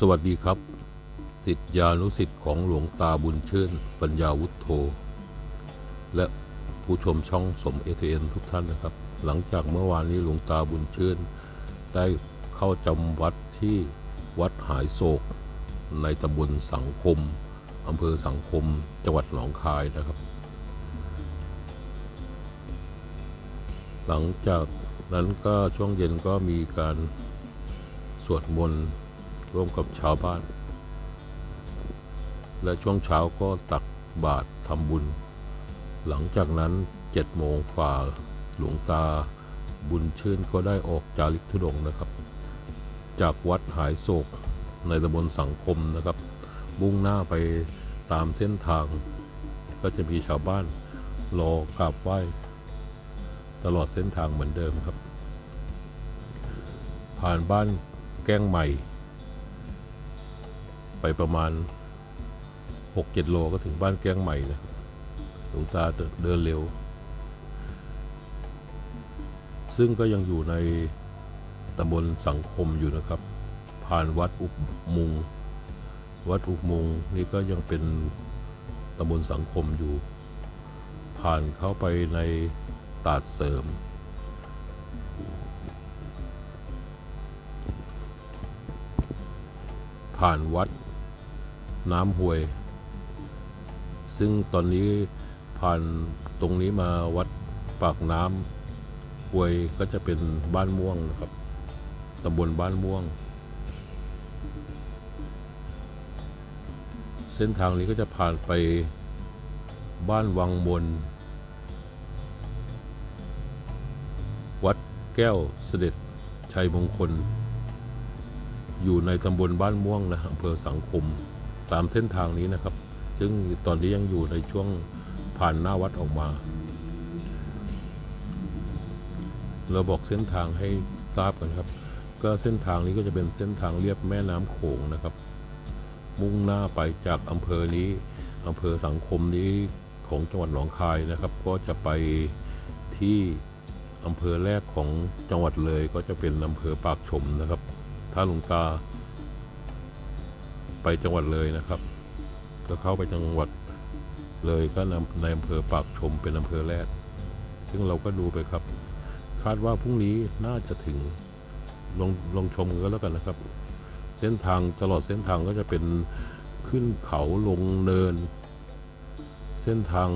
สวัสดีครับ สิทธิานุสิทธิ์ของหลวงตาบุญชื่น ปัญญาวุฒโธ และผู้ชมช่องสมเอทเอ็นทุกท่านนะครับ หลังจากเมื่อวานนี้หลวงตาบุญชื่น ได้เข้าจำวัดที่วัดหายโศก ในตำบลสังคมอำเภอสังคมจังหวัดหนองคายนะครับ หลังจากนั้นก็ช่วงเย็นก็มีการสวดมนต์ ร่วมกับชาวบ้าน และช่วงเช้าก็ตักบาตรทำบุญ หลังจากนั้นเจ็ดโมงฝ่าหลวงตาบุญชื่นก็ได้ออกจาริกธุดงนะครับ จากวัดหายโศกในตำบลสังคมนะครับมุ่งหน้าไปตามเส้นทาง ก็จะมีชาวบ้านรอกราบไหว้ตลอดเส้นทางเหมือนเดิมครับ ผ่านบ้านแก้งใหม่ ไปประมาณ6-7โลก็ถึงบ้านแก้งใหม่นะครับหลวงตาเดินเร็ว ซึ่งก็ยังอยู่ในตำบลสังคมอยู่นะครับ ผ่านวัดอุกมุง วัดอุกมุงนี่ก็ยังเป็นตำบลสังคมอยู่ ผ่านเข้าไปในตาดเสริม ผ่านวัด น้ำห้วย ซึ่งตอนนี้ผ่านตรงนี้มาวัดปากน้ำห้วยก็จะเป็นบ้านม่วงนะครับตำบลบ้านม่วง เส้นทางนี้ก็จะผ่านไปบ้านวังมนวัดแก้วเสด็จชัยมงคล อยู่ในตำบลบ้านม่วงนะอำเภอสังคม ตามเส้นทางนี้นะครับ ซึ่งตอนนี้ยังอยู่ในช่วงผ่านหน้าวัดออกมา เราบอกเส้นทางให้ทราบกันครับ ก็เส้นทางนี้ก็จะเป็นเส้นทางเรียบแม่น้ำโขงนะครับ มุ่งหน้าไปจากอำเภอนี้อำเภอสังคมนี้ของจังหวัดหนองคายนะครับ ก็จะไปที่อำเภอแรกของจังหวัดเลยก็จะเป็นอำเภอปากชมนะครับ ถ้าหลวงตา ไปจังหวัดเลยนะครับก็เข้าไปจังหวัดเลยก็นำในอำเภอปากชมเป็นอำเภอแรก ซึ่งเราก็ดูไปครับ คาดว่าพรุ่งนี้น่าจะถึงลองลองชมกันแล้วกันนะครับ เส้นทางตลอดเส้นทางก็จะเป็นขึ้นเขาลงเนิน เส้นทาง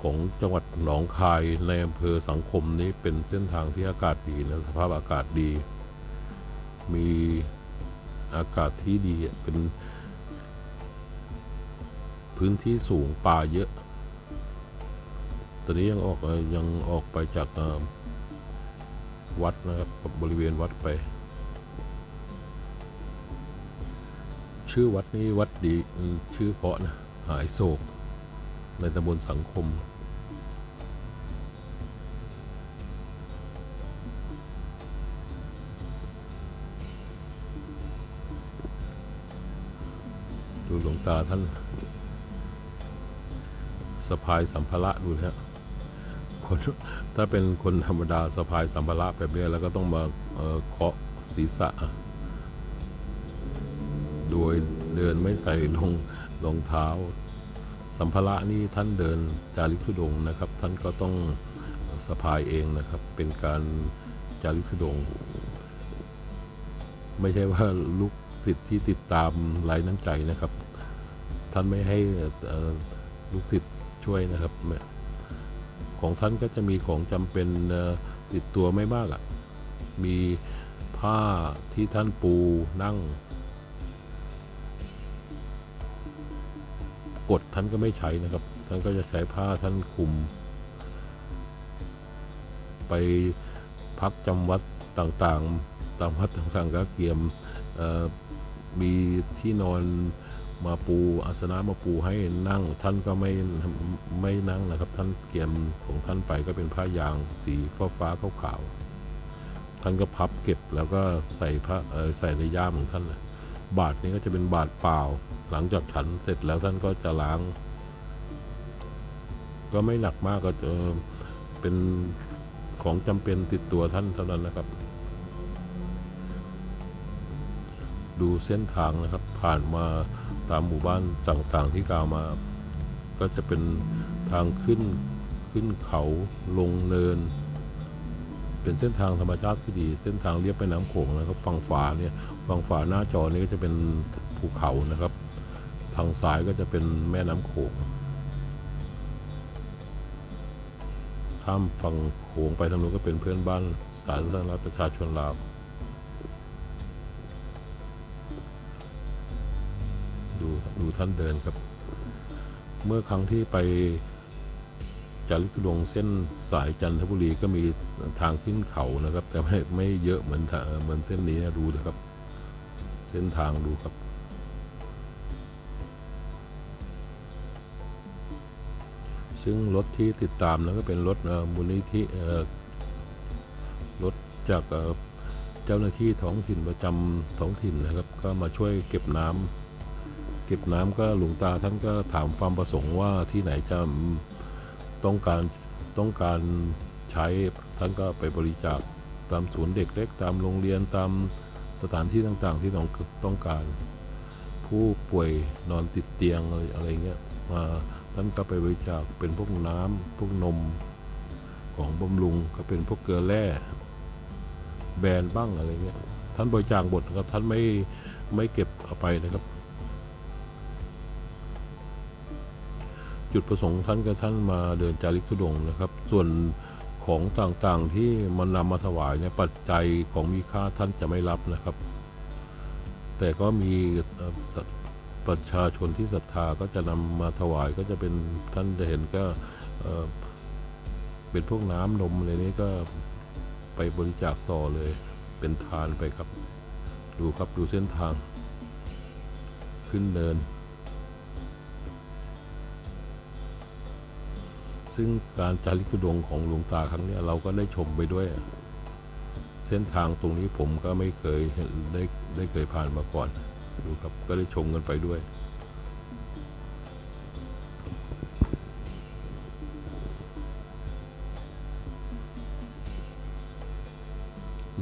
ของจังหวัดหนองคายในอำเภอสังคมนี้เป็นเส้นทางที่อากาศดีนะสภาพอากาศดี มีอากาศที่ดีเป็น พื้นที่สูงป่าเยอะ ตอนนี้ยังออกยังออกไปจากวัดนะครับบริเวณวัดไป ชื่อวัดนี้วัดดีชื่อเพาะนะหายโศก ในตำบลสังคม ดูหลวงตาท่าน สะพายสัมภาระดูนะฮะคนถ้าเป็นคนธรรมดาสะพายสัมภาระแบบนี้แล้วก็ต้องมาเคาะศีรษะ โดยเดินไม่ใส่รองรองเท้า สัมภาระนี่ท่านเดินจาริกธุดงนะครับ ท่านก็ต้องสะพายเองนะครับ เป็นการจาริกธุดง ไม่ใช่ว่าลูกศิษย์ที่ติดตามไร้น้ำใจนะครับ ท่านไม่ให้ลูกศิษย์ ช่วยนะครับไม่ของท่านก็จะมีของจำเป็นติดตัวไม่มากอะ่ะ มีผ้าที่ท่านปูนั่ง กดท่านก็ไม่ใช้นะครับ ท่านก็จะใช้ผ้าท่านคลุม ไปพักจำวัดต่างๆ ตามวัดต่างๆก็เกียมมีที่นอน มาปูอาสนะมาปูให้นั่ง ท่านก็ไม่ไม่นั่งนะครับ ท่านเกียมของท่านไปก็เป็นผ้ายางสีฟ้าฟ้าขาวๆท่านก็พับเก็บแล้วก็ใส่ผ้าใส่ในย่ามของท่านนะบาทนี้ก็จะเป็นบาทเปล่า หลังจากฉันเสร็จแล้วท่านก็จะล้าง ก็ไม่หนักมากก็จะเป็นของจำเป็นติดตัวท่านเท่านั้นนะครับ ดูเส้นทางนะครับ ผ่านมาตามหมู่บ้านต่างๆที่กล่าวมา ก็จะเป็นทางขึ้นขึ้นเขาลงเนิน เป็นเส้นทางธรรมชาติที่ดี เส้นทางเรียบแม่น้ำโขงนะครับฝั่งฝาเนี่ยฝั่งฝาหน้าจอนี้ก็จะเป็นภูเขานะครับ ทางซ้ายก็จะเป็นแม่น้ำโขงข้ามฝั่งโขงไปทางนู้นก็เป็นเพื่อนบ้านสาธารณรัฐประชาชนลาว ดูดูท่านเดินครับ เมื่อครั้งที่ไปจาริกทุดงเส้นสายจันทบุรีก็มีทางขึ้นเขานะครับ แต่ไม่ไม่เยอะเหมือนเหมือนเส้นนี้นะดูนะครับ เส้นทางดูครับซึ่งรถที่ติดตามนั้นก็เป็นรถมูลนิธิรถจากเจ้าหน้าที่ท้องถิ่นประจำท้องถิ่นนะครับ ก็มาช่วยเก็บน้ำ เก็บน้ำก็หลวงตาท่านก็ถามความประสงค์ว่าที่ไหนจะต้องการต้องการใช้ท่านก็ไปบริจาคตามศูนย์เด็กเล็กตามโรงเรียนตามสถานที่ต่างๆ ที่ต้องต้องการ ผู้ป่วยนอนติดเตียงอะไรอะไรเงี้ยมาท่านก็ไปบริจาคเป็นพวกน้ำพวกนมของบำรุงก็เป็นพวกเกลือแร่แบรนด์บ้างอะไรเงี้ยท่านบริจาคหมดครับท่านไม่ไม่เก็บเอาไปนะครับ จุดประสงค์ท่านก็ท่านมาเดินจาริกทุดงนะครับ ส่วนของต่างๆที่มันนำมาถวายเนี่ยปัจจัยของมีค่าท่านจะไม่รับนะครับ แต่ก็มีประชาชนที่ศรัทธาก็จะนำมาถวายก็จะเป็นท่านจะเห็นก็เอ่อเป็นพวกน้ำนมอะไรนี้ก็ไปบริจาคต่อเลยเป็นทานไปครับ ดูครับดูเส้นทาง ขึ้นเนิน ซึ่งการจาริกทุดงของหลวงตาครั้งนี้เราก็ได้ชมไปด้วย เส้นทางตรงนี้ผมก็ไม่เคยได้ได้เคยผ่านมาก่อนดูครับก็ได้ชมกันไปด้วย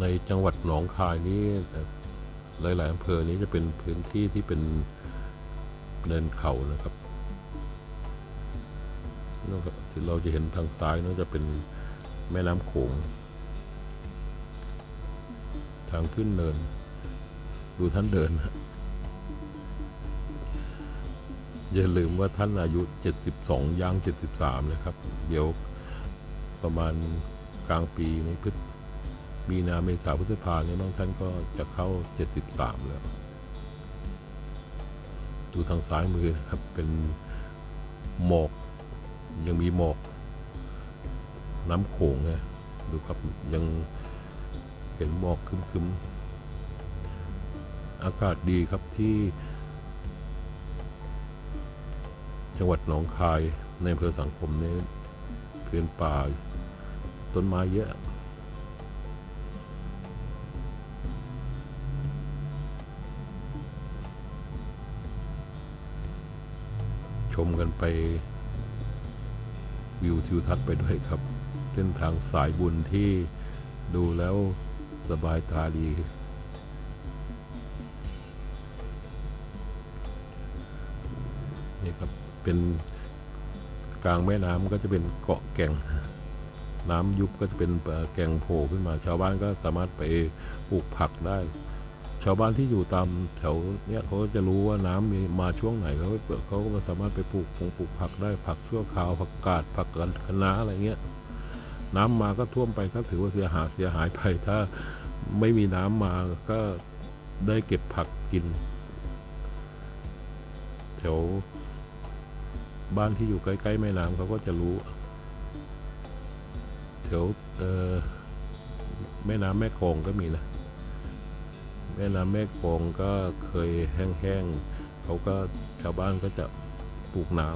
ในจังหวัดหนองคายนี้หลายๆอำเภอนี้จะเป็นพื้นที่ที่เป็นเนินเขานะครับ นั่นก็ที่เราจะเห็นทางซ้ายนั่นจะเป็นแม่น้ำโขง ทางขึ้นเนิน ดูท่านเดินฮะอย่าลืมว่าท่านอายุ 72ย่าง 73เลยครับ เดี๋ยวประมาณกลางปีนี้พฤษมีนาเมษาพฤษภาเนี่ยน้องท่านก็จะเข้า 73 แล้ว ดูทางซ้ายมือนะครับ เป็นหมอก ยังมีหมอกน้ำโขงไงดูครับยังเห็นหมอกคึมๆ อากาศดีครับที่ จังหวัดหนองคายในอำเภอสังคมเนี่ยเพื้นป่าต้นไม้เยอะชมกันไป วิวทิวทัศน์ไปด้วยครับ เส้นทางสายบุญที่ดูแล้วสบายตาดี นี่ครับ เป็นกลางแม่น้ำก็จะเป็นเกาะแก่ง น้ำยุบก็จะเป็นแก่งโผล่ขึ้นมา ชาวบ้านก็สามารถไปปลูกผักได้ ชาวบ้านที่อยู่ตามแถวเนี้ยเขาก็จะรู้ว่าน้ำมีมาช่วงไหนเขาเขาก็สามารถไปปลูกปงปลูกผักได้ผักชั่วคราวผักกาดผักคะน้าอะไรเงี้ยน้ำมาก็ท่วมไปก็ถือว่าเสียหายเสียหายไปถ้าไม่มีน้ำมาก็ได้เก็บผักกิน แถวบ้านที่อยู่ใกล้ๆแม่น้ำเขาก็จะรู้แถวแม่น้ำแม่กองก็มีนะ แม่น้ำแม่กองก็เคยแห้งๆเขาก็ชาวบ้านก็จะปลูกน้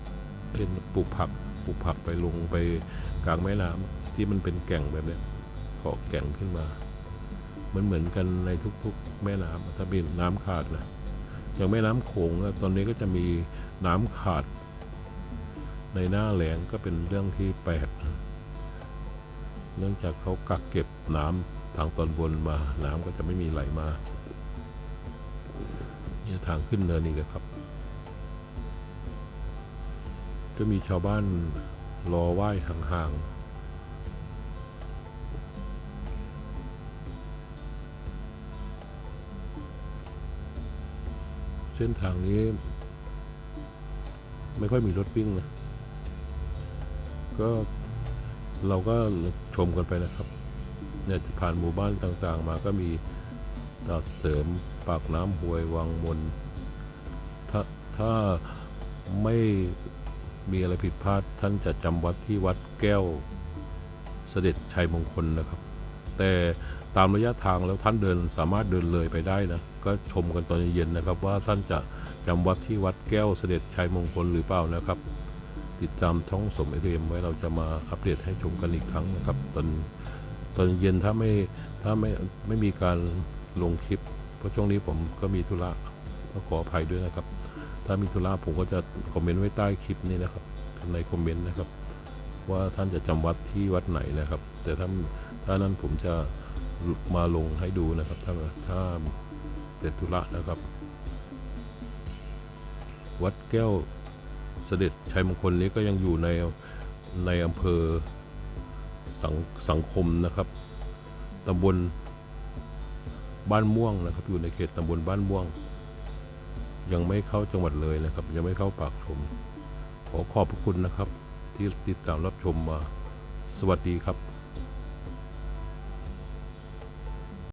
ำเป็นปลูกผักปลูกผักไปลงไปกลางแม่น้ำที่มันเป็นแก่งแบบนี้ยเกาะแก่งขึ้นมา มันเหมือนกันในทุกๆ แม่น้ำถ้าเป็นน้ำขาดนะอย่างแม่น้ำโขงตอนนี้ก็จะมีน้ำขาด ในหน้าแหลงก็เป็นเรื่องที่แปลกเนื่องจากเขากักเก็บน้ำ ทางตอนบนมาน้ำก็จะไม่มีไหลมาเนี่ยทางขึ้นเนินนี่ครับ ก็มีชาวบ้านรอไหว้ห่างๆเส้นทางนี้ ไม่ค่อยมีรถวิ่งนะ ก็เราก็ชมกันไปนะครับ เนี่ยผ่านหมู่บ้านต่างๆ มาก็มีตาเสริมปากน้ำห้วยวังมนถ้าถ้าไม่มีอะไรผิดพลาดท่านจะจำวัดที่วัดแก้วเสด็จชัยมงคลนะครับ แต่ตามระยะทางแล้วท่านเดินสามารถเดินเลยไปได้นะ ก็ชมกันตอนเย็นนะครับ ว่าท่านจะจำวัดที่วัดแก้วเสด็จชัยมงคลหรือเปล่านะครับ ติดตามท้องสมเอเมไว้เราจะมาอัปเดตให้ชมกันอีกครั้งนะครับตอน ตอนเย็นถ้าไม่ถ้าไม่ไม่มีการลงคลิป เพราะช่วงนี้ผมก็มีธุระก็ขออภัยด้วยนะครับ ถ้ามีธุระผมก็จะคอมเมนต์ไว้ใต้คลิปนี้นะครับ ในคอมเมนต์นะครับ ว่าท่านจะจำวัดที่วัดไหนนะครับ แต่ถ้าถ้านั้นผมจะมาลงให้ดูนะครับ ถ้าถ้าเป็นธุระนะครับ วัดแก้วเสด็จชัยมงคลนี้ก็ยังอยู่ในในอำเภอ สังสังคมนะครับตำบลบ้านม่วงนะครับ อยู่ในเขตตำบลบ้านม่วง ยังไม่เข้าจังหวัดเลยนะครับ ยังไม่เข้าปากชม ขอขอบพระคุณนะครับ ที่ติดตามรับชมมา สวัสดีครับ